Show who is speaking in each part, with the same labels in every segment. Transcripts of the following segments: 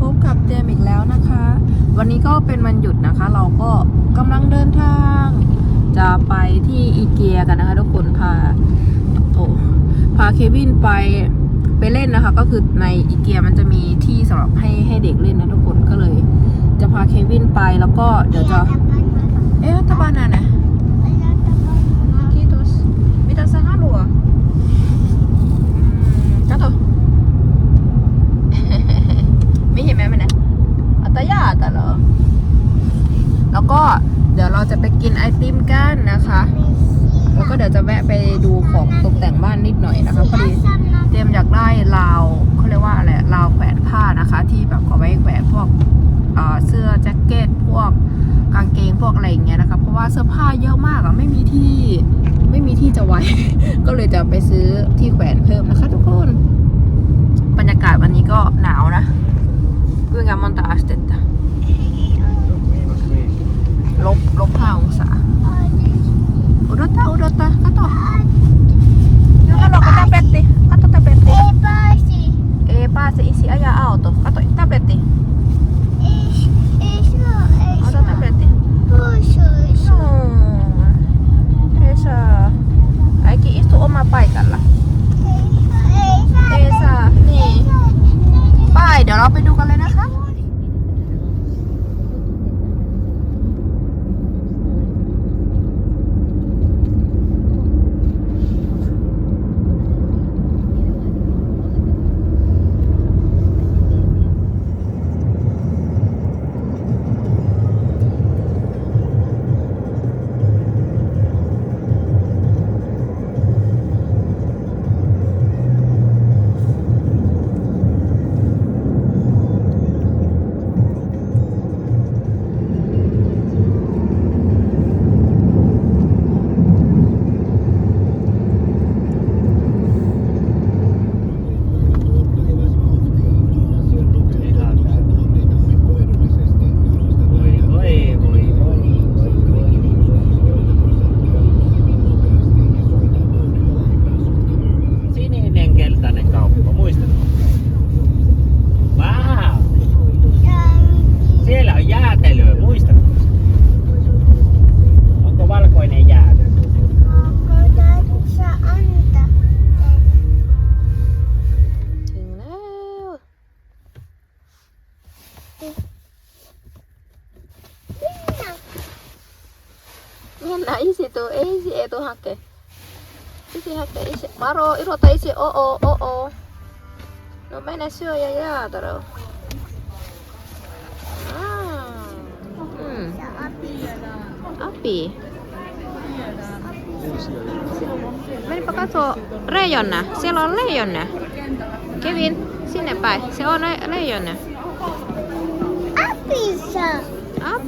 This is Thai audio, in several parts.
Speaker 1: พบกับเจมอีกแล้วนะคะ วันนี้ก็เป็นวันหยุดนะคะ เราก็กำลังเดินทาง จะไปที่อีเกียกันนะคะ ทุกคนพาโอ้พาเควินไปไปเล่นนะคะ ก็คือในอีเกียมันจะมีที่สำหรับให้ให้เด็กเล่นนะทุกคนก็เลย จะพาเควินไปแล้วก็เดี๋ยวจะ เอ๊ะตะบานานะ Kiitos. Mitä sä haluaa? Mm, kato. Mihin me mennään? อัตยาตะเหรอ แล้วก็เดี๋ยวเราจะไปกินไอติมกันนะคะ แล้วก็เดี๋ยวจะแวะไปดูของตกแต่งบ้านนิดหน่อยนะคะพอดีเจมส์อยากได้ราวเขาเรียกว่าอะไรราวแขวนผ้านะคะ ที่แบบเอาไว้แขวนพวกเอ่อเสื้อแจ็คเก็ตพวกกางเกงพวกอะไรอย่างเงี้ยนะคะเพราะว่าเสื้อผ้าเยอะมากอะไม่มีที่ไม่มีที่จะไว้ ก็เลยจะไปซื้อที่แขวนเพิ่มนะคะทุกคน บรรยากาศวันนี้ก็หนาวนะ Kuinka monta astetta? ลบลบห้าองศา Odota, odota, kato. Joo, Mennä isi tuo, ei isi ei tuo hake. Isi hake, isi. Maro, irota isi, o o o o. No mene syö ja jäätaro. Ah. Mm. Api. Menipä katsoa leijonna. Siellä on leijonna. Kevin, sinne päin. Se on le- leijonna.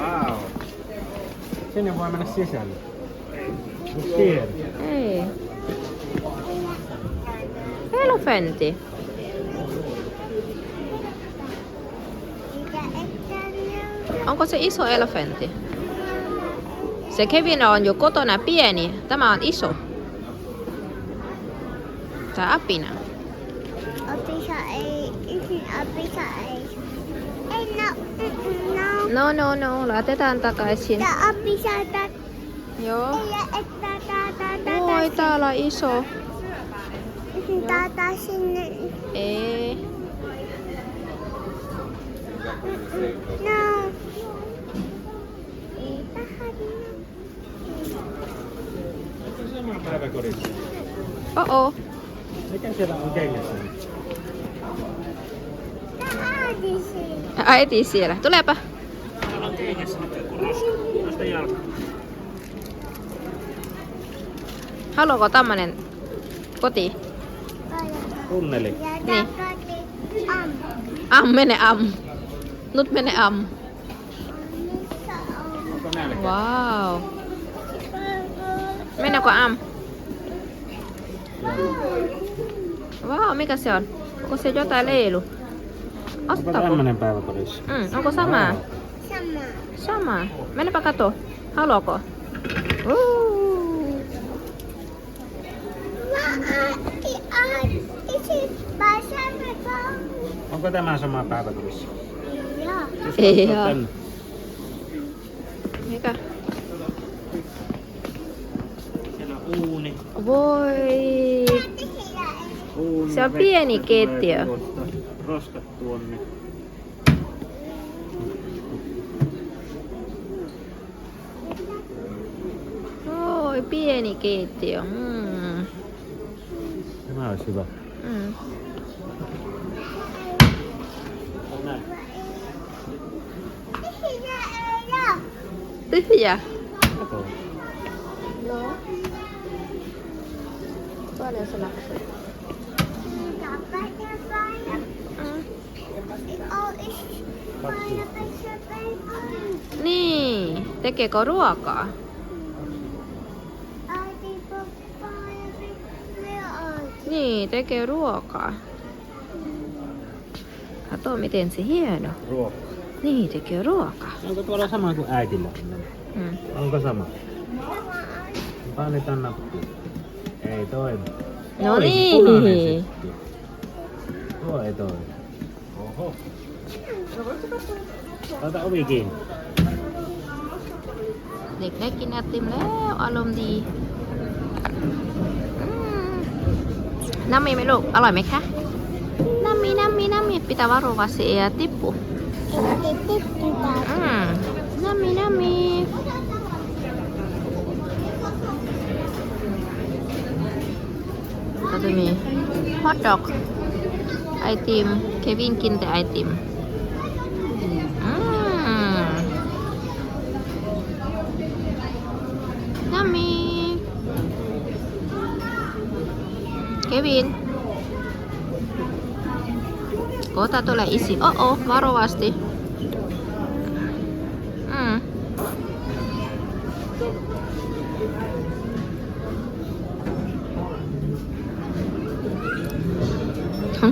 Speaker 1: Wow.
Speaker 2: Vau. Sinne voi mennä sisälle. Mut.
Speaker 1: Ei. Elefantti. Onko se iso elefantti? Se Kevin on jo kotona pieni. Tämä on iso. Tää apina. No, no, no. Laitetaan takaisin. Joo. Oi, täällä on iso.
Speaker 3: Tata sinne.
Speaker 1: Ei.
Speaker 3: No.
Speaker 2: Samalla päiväkodissa?
Speaker 1: Oh,
Speaker 2: Mikä siellä on kengässä?
Speaker 3: Ai
Speaker 1: eti siellä. Tulepa. Haluatko tämmönen koti?
Speaker 2: Tunneli.
Speaker 1: Niin. Am, mene am. Nyt mene am. Wow. Mennäkö am? Wow, mikä se on? Onko se jotain leilu?
Speaker 2: Onko tämmönen päiväkodissa?
Speaker 1: Mm, onko sama?
Speaker 3: Sama.
Speaker 1: Sama. Mennäpä kato.
Speaker 3: Haluako?
Speaker 2: Onko tämä sama päiväkodissa?
Speaker 3: Joo.
Speaker 1: Ei
Speaker 2: joo.
Speaker 1: Mikä?
Speaker 2: Siellä uuni.
Speaker 1: Voi. Se on pieni
Speaker 2: ketju. Roskat tuonne.
Speaker 1: Oi, pieni keittiö. Mm.
Speaker 2: Tämä olisi hyvä.
Speaker 1: Mm.
Speaker 2: Näin.
Speaker 1: Tyhjä. Joo. Paljon se maksoi? Niin, tekeekö ruokaa? Niin, tekee ruokaa. Kato miten se hieno.
Speaker 2: Ruoka.
Speaker 1: Niin, tekee ruokaa.
Speaker 2: Onko tuolla sama kuin äitillä?
Speaker 1: Mm.
Speaker 2: Onko sama? Painetaan nappia. Ei toimi.
Speaker 1: No niin.
Speaker 2: Punainen syttyy. Tuo ei toimi. Oho. Ota ovi kiinni.
Speaker 1: เด็กได้กินไอติมแล้ว อารมณ์ดีน้ำมีไหมลูก อร่อยไหมคะน้ำมีน้ำมีน้ำมีปิตาวาโรวาเซียติปุ
Speaker 3: Iti tippa.
Speaker 1: อืมน้ำมีน้ำมีก็จะมีฮอทดอก ไอติม เควินกินแต่ไอติมอืมน้ำมี เควิน Kota tulee isi. Oh oh, varovasti.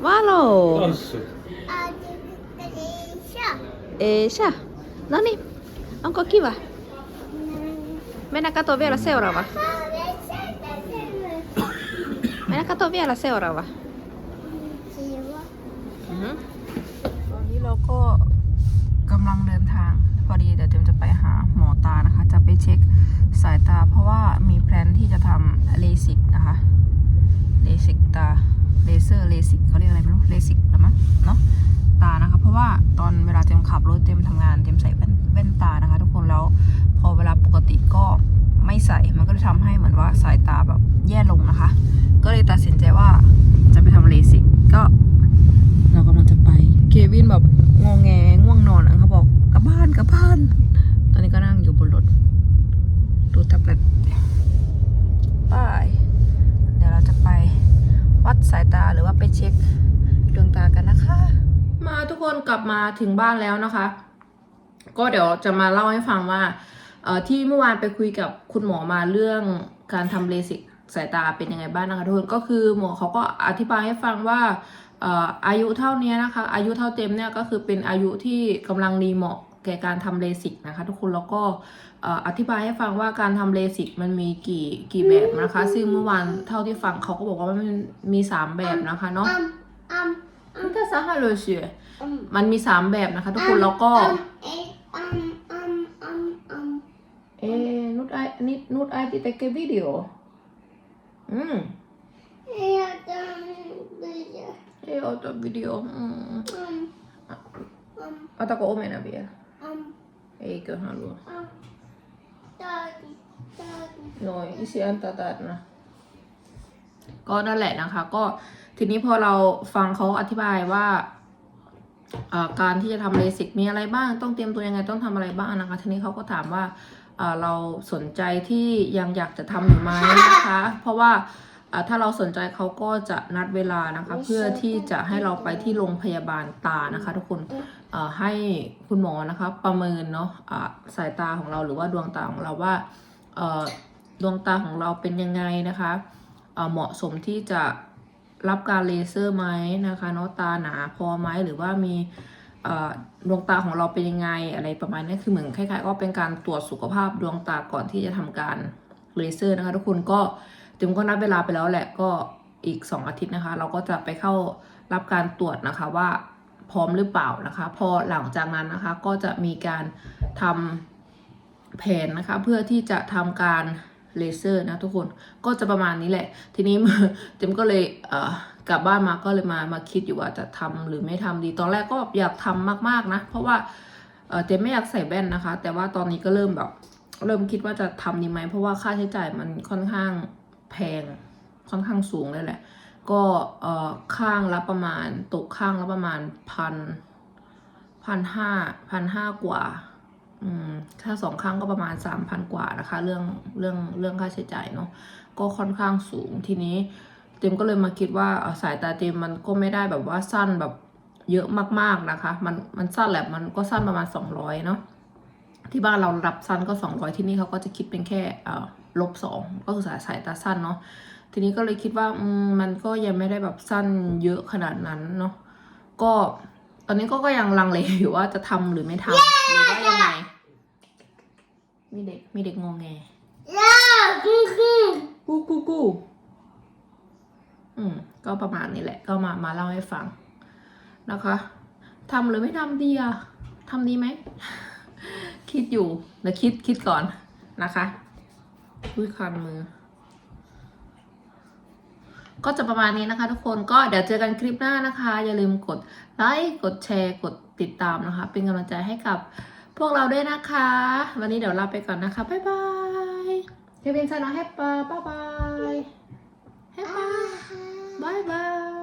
Speaker 1: kylmä? Onkopa kylmä? Ei ole kylmä. Mm. Kato äiti. Kato. Sänky.
Speaker 2: Tossut on siinä.
Speaker 1: Valo.
Speaker 2: Tossut.
Speaker 3: Äiti Elisa.
Speaker 1: Eisa. No niin. Onko kiva? Mennään katsoa vielä seuraava. Mennään katsoa vielä seuraava.
Speaker 3: Kiva.
Speaker 1: ตอนนี้เราก็กำลังเดินทาง พอดีเดี๋ยวเจมจะไปหาหมอตานะคะ จะไปเช็คสายตาเพราะว่ามีแพลนที่จะทำเลสิกนะคะเลสิกตา เลเซอร์เลสิกเขาเรียกอะไรไม่รู้เลสิกหรือมั้งเนาะตานะคะ เพราะว่าตอนเวลาเจมขับรถเจมทำงานเจมใส่แว่นตานะคะ ทุกคนแล้วพอเวลาปกติก็ไม่ใส่มันก็เลยทำให้เหมือนว่าสายตาแบบแย่ลงนะคะ ก็เลยตัดสินใจว่าจะไปทำเลสิกก็ เรากำลังจะไปเควินแบบงงแงง่วงนอนอะเขาบอกกลับบ้านกลับบ้าน ตอนนี้ก็นั่งอยู่บนรถดูแท็บเล็ตไปเดี๋ยวเราจะไป วัดสายตาหรือว่าไปเช็คดวงตากันนะคะ มาทุกคนกลับมาถึงบ้านแล้วนะคะ ก็เดี๋ยวจะมาเล่าให้ฟังว่าที่เมื่อวานไปคุยกับคุณหมอมาเรื่องการทำเลสิกสายตาเป็นยังไงบ้างนะคะทุกคนก็คือหมอเขาก็อธิบายให้ฟังว่าเอ่ออายุเท่านี้นะคะ อายุเท่าเต็มเนี่ยก็คือเป็นอายุที่กำลังดีเหมาะ แก่การทำเลสิกนะคะ ทุกคนแล้วก็เอ่ออธิบายให้ฟังว่าการทำเลสิกมันมีกี่กี่แบบนะคะ ซึ่งเมื่อวานเท่าที่ฟังเขาก็บอกว่ามันมีสามแบบนะคะเนาะ
Speaker 3: Um, um,
Speaker 1: มันก็สาหัสเลยสิ
Speaker 3: um.
Speaker 1: มันมีสามแบบนะคะ ทุกคนแล้วก็
Speaker 3: Um, eh, um, um, um, um.
Speaker 1: เอ๊ะนุชไอนิดนุชไอที่แต่เก็บวิดีโออืม
Speaker 3: Ja, dan wil je.
Speaker 1: เอ๊ะเอาแต่วิดีโออืม
Speaker 3: Um, um,
Speaker 1: Ottako omena vielä?
Speaker 3: Um,
Speaker 1: Eikö halua?
Speaker 3: um, daddy, daddy.
Speaker 1: Noin, isi antaa tarina ก็นั่นแหละนะคะ ก็ทีนี้พอเราฟังเขาอธิบายว่าเอ่อการที่จะทำเลสิกมีอะไรบ้าง ต้องเตรียมตัวยังไงต้องทำอะไรบ้างนะคะ ทีนี้เขาก็ถามว่าเอ่อเราสนใจที่ยังอยากจะทำอยู่ไหมนะคะ เพราะว่าเอ่อ ถ้าเราสนใจเขาก็จะนัดเวลานะคะ เพื่อที่จะให้เราไปที่โรงพยาบาลตานะคะ ทุกคนเอ่อให้คุณหมอนะคะ ประเมินเนาะอ่าสายตาของเราหรือว่าดวงตาของเราว่าเอ่อดวงตาของเราเป็นยังไงนะคะเอ่อเหมาะสมที่จะรับการเลเซอร์ไหมนะคะเนาะตาหนาพอไหมหรือว่ามีเอ่อดวงตาของเราเป็นยังไงอะไรประมาณนี้คือเหมือนคล้ายๆ ก็เป็นการตรวจสุขภาพดวงตาก่อนที่จะทำการเลเซอร์นะคะ ทุกคนก็ ถึงก็นัดเวลาไปแล้วแหละก็อีก 2 อาทิตย์นะคะ เราก็จะไปเข้ารับการตรวจนะคะว่าพร้อมหรือเปล่านะคะ พอหลังจากนั้นนะคะก็จะมีการทำแผนนะคะ เพื่อที่จะทำการเลเซอร์นะทุกคนก็จะประมาณนี้แหละ ทีนี้เจมก็เลยเอ่อกลับบ้านมาก็เลยมามาคิดอยู่ว่าจะทำหรือไม่ทำดีตอนแรกก็แบบอยากทำมากๆนะ เพราะว่าเอ่อเจมไม่อยากใส่แว่นนะคะ แต่ว่าตอนนี้ก็เริ่มแบบ เริ่มคิดว่าจะทำดีไหมเพราะว่าค่าใช้จ่ายมันค่อนข้าง แพงค่อนข้างสูงเลยแหละ ก็เอ่อข้างละประมาณตกข้างละประมาณพันพันห้าพันห้ากว่าอืมถ้าสองข้างก็ประมาณสามพันกว่านะคะ เรื่องเรื่องเรื่องค่าใช้จ่ายเนาะก็ค่อนข้างสูงทีนี้เจมก็เลยมาคิดว่าสายตาเจมมันก็ไม่ได้แบบว่าสั้นแบบเยอะมากๆนะคะ มันมันสั้นแหละมันก็สั้นประมาณสองร้อยเนาะที่บ้านเรารับสั้นก็สองร้อยที่นี่เขาก็จะคิดเป็นแค่เอ่อ ลบสองก็คือสายสายตาสั้นเนาะทีนี้ก็เลยคิดว่าอืมมันก็ยังไม่ได้แบบสั้นเยอะขนาดนั้นเนาะก็ตอนนี้ก็ก็ยังลังเลอยู่ว่าจะทำหรือไม่ทำหรือว่ายังไงมีเด็กมีเด็กงงแง
Speaker 3: Yeah, goo goo.
Speaker 1: กูกูกูอืมก็ประมาณนี้แหละ ก็มามาเล่าให้ฟังนะคะทำหรือไม่ทำดีอะทำดีไหม คิดอยู่เดี๋ยวคิดคิดก่อนนะคะ อุ้ยคันมือ ก็จะประมาณนี้นะคะ ทุกคนก็เดี๋ยวเจอกันคลิปหน้านะคะ อย่าลืมกดไลค์กดแชร์ กดติดตามนะคะ เป็นกำลังใจให้กับพวกเราด้วยนะคะ วันนี้เดี๋ยวลาไปก่อนนะคะ บ๊ายบายเควินซานะแฮปปี้บ๊ายบายแฮปปี้บ๊ายบาย